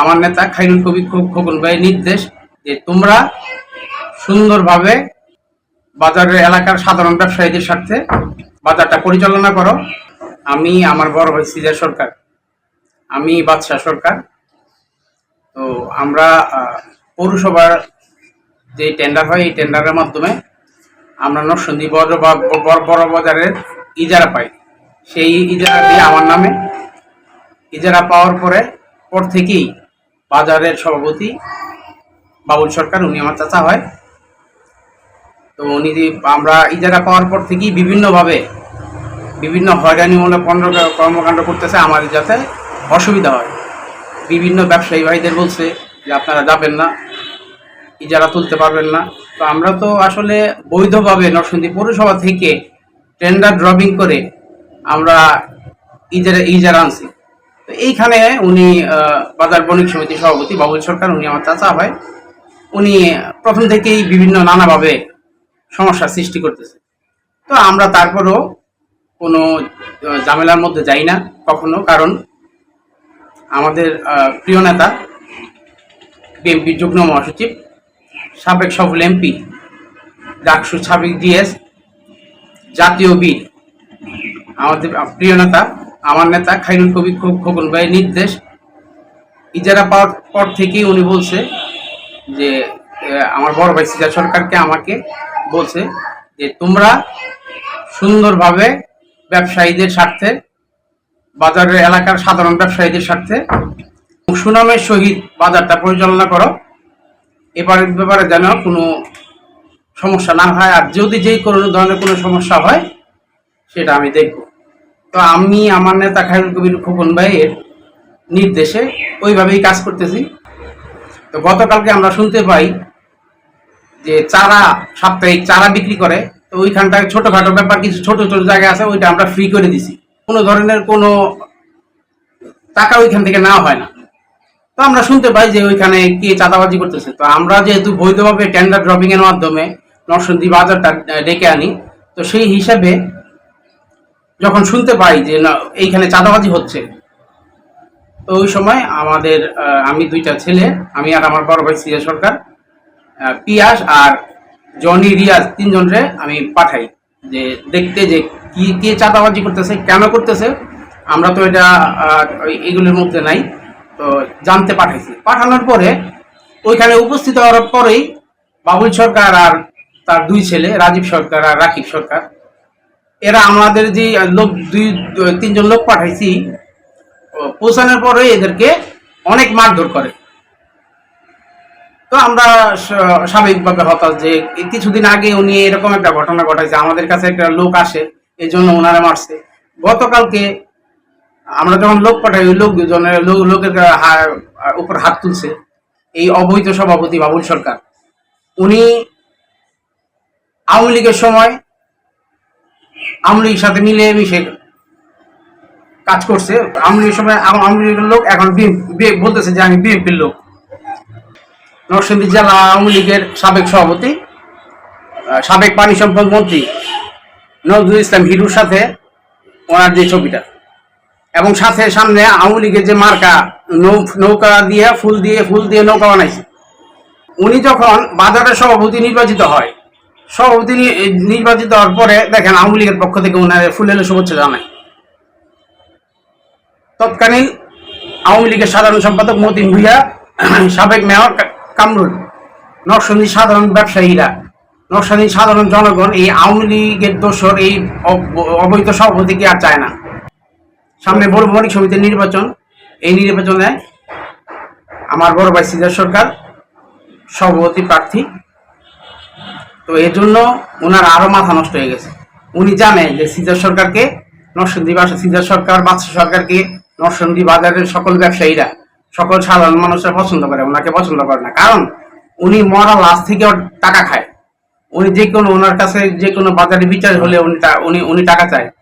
আমার নেতা খাইরুল কবি খোকন ভাইয়ের নির্দেশ যে তোমরা সুন্দরভাবে বাজারের এলাকার সাধারণ ব্যবসায়ীদের স্বার্থে বাজারটা পরিচালনা করো। আমি আমার বড় ভাই সিজার সরকার। আমি বাদশাহ সরকার। তো আমরা পৌরসভার যে টেন্ডার হয়, এই টেন্ডারের মাধ্যমে আমরা নরসন্দী বড় বড় বাজারের ইজারা পাই। সেই ইজারা দিয়ে আমার নামে ইজারা পাওয়ার পরে, পর থেকেই বাজারের সভাপতি বাবুল সরকার, উনি আমার চাচা হয়। তো উনি আমরা ইজারা পাওয়ার পর থেকেই বিভিন্নভাবে বিভিন্ন হয়রানিমূলক কর্ম- কর্মকাণ্ড করতেছে আমাদের যাতে অসুবিধা হয়। বিভিন্ন ব্যবসায়ী ভাইদের বলছে যে আপনারা যাবেন না, ইজারা তুলতে পারবেন না। তো আমরা তো আসলে বৈধভাবে নরসিংদী পৌরসভা থেকে টেন্ডার ড্রপিং করে আমরা ইজারা ইজারা আনছি। তো এইখানে উনি বাজার বণিক সমিতির সভাপতি বাবুল সরকার, উনি আমার চাচা হয় উনি প্রথম থেকেই বিভিন্ন নানাভাবে সমস্যার সৃষ্টি করতেছে। তো আমরা তারপরও কোনো ঝামেলার মধ্যে যাই না কখনো, কারণ আমাদের প্রিয় নেতা, বিএনপি যুগ্ম মহাসচিব, সাবেক সফল এমপি, ডাকসু সাবেক ডিএস, জাতীয় বীর, আমাদের প্রিয় নেতা আমার নেতা খাইরুল কবি খোকন ভাইয়ের নির্দেশ। ইজারা পাওয়ার পর থেকেই উনি বলছে যে আমার বড় ভাই সিজা সরকারকে আমাকে বলছে যে, তোমরা সুন্দরভাবে ব্যবসায়ীদের স্বার্থে, বাজারের এলাকার সাধারণ ব্যবসায়ীদের স্বার্থে সুনামের সহিত বাজারটা পরিচালনা করো। এবারের ব্যাপারে যেন কোনো সমস্যা না হয়, আর যদি যেই কোনো ধরনের কোনো সমস্যা হয়, সেটা আমি দেখব। তো আমি, আমার নেতা খায়রুল কবির খোকন ভাইয়ের নির্দেশে ওইভাবেই কাজ করতেছি। তো গতকালকে আমরা শুনতে পাই যে চারা, সাপ্তাহিক চারা বিক্রি করে, তো ওইখানটায় ছোটোখাটো ব্যাপার, কিছু ছোট ছোট জায়গা আছে, ওইটা আমরা ফ্রি করে দিছি। কোনো ধরনের কোনো টাকা ওইখান থেকে নেওয়া হয় না। তো আমরা শুনতে পাই যে ওইখানে কে চাঁদাবাজি করতেছে। তো আমরা যেহেতু বৈধভাবে টেন্ডার ড্রপিংয়ের মাধ্যমে নরসিংদী বাজারটা ডেকে আনি, তো সেই হিসাবে যখন শুনতে পাই যে না, এইখানে চাঁদাবাজি হচ্ছে, তো ওই সময় আমাদের আমি দুইটা ছেলে, আমি আর আমার বড় ভাই সিয়া সরকার পিয়াস আর জনি রিয়াজ তিনজনরে আমি পাঠাই যে দেখতে যে কি, কে চাঁদাবাজি করতেছে, কেন করতেছে, আমরা তো এটা এগুলোর মধ্যে নাই, তো জানতে পাঠাইছি। পাঠানোর পরে ওইখানে উপস্থিত হওয়ার পরেই বাবুল সরকার আর তার দুই ছেলে, রাজীব সরকার আর রাকিব সরকার এরা আমাদের যে লোক, দুই, তিনজন লোক পাঠাইছি পৌঁছানোর পরে এদেরকে অনেক মারধর করে। তো আমরা স্বাভাবিকভাবে হতাশ যে কিছুদিন আগে উনি এরকম একটা ঘটনা ঘটাইছে, আমাদের কাছে একটা লোক আসে, এই জন্য ওনারা মারছে। গতকালকে আমরা যখন লোক পাঠাই, ওই লোক, লোকের উপর হাত তুলছে, এই অবৈধ সভাপতি বাবুল সরকার। উনি আওয়ামী লীগের সময় আওয়ামী লীগের সাথে মিলে মিশে কাজ করছে। আওয়ামী লীগের সময় আম- আওয়ামী লীগের লোক এখন বলতেছে যে আমি বিএনপির লোক। নরসিংদী জেলা আওয়ামী লীগের সাবেক সভাপতি সাবেক পানি সম্পদ মন্ত্রী নজরুল ইসলাম হিরুর সাথে ওনার যে ছবিটা। এবং সাথে সামনে আওয়ামী লীগের যে মার্কা নৌকা দিয়ে, ফুল দিয়ে ফুল দিয়ে নৌকা বানাইছে। উনি যখন বাজারের সভাপতি নির্বাচিত হয় সভাপতি নির্বাচিত হওয়ার পরে দেখেন আওয়ামী লীগের পক্ষ থেকে ওনার ফুল এলে শুভেচ্ছা জানায় তৎকালীন আওয়ামী লীগের সাধারণ সম্পাদক মতিন ভুইয়া, সাবেক মেয়র কামরুল নরসন্দী সাধারণ ব্যবসায়ীরা নরসন্দী সাধারণ জনগণ, এই আওয়ামী লীগের দোষর এই অব- অবৈধ সভাপতিকে আর চায় না? সামনে বড় বণিক সমিতির নির্বাচন, এই নির্বাচনে আমার বড় ভাই সিজার সরকার, সভাপতি প্রার্থী তো এর জন্য ওনার আরও মাথা নষ্ট হয়ে গেছে। উনি জানে যে সিজার সরকারকে নরসন্দী বাসা সিজার সরকার বাদশা সরকারকে নরসন্দী বাজারের সকল ব্যবসায়ীরা, সকল সাধারণ মানুষরা পছন্দ করে ওনাকে পছন্দ করে না। কারণ উনি মরা লাশ থেকেও টাকা খায়। উনি যে কোনো ওনার কাছে যে কোনো বাজারে বিচার হলে উনি উনি উনি টাকা চায়।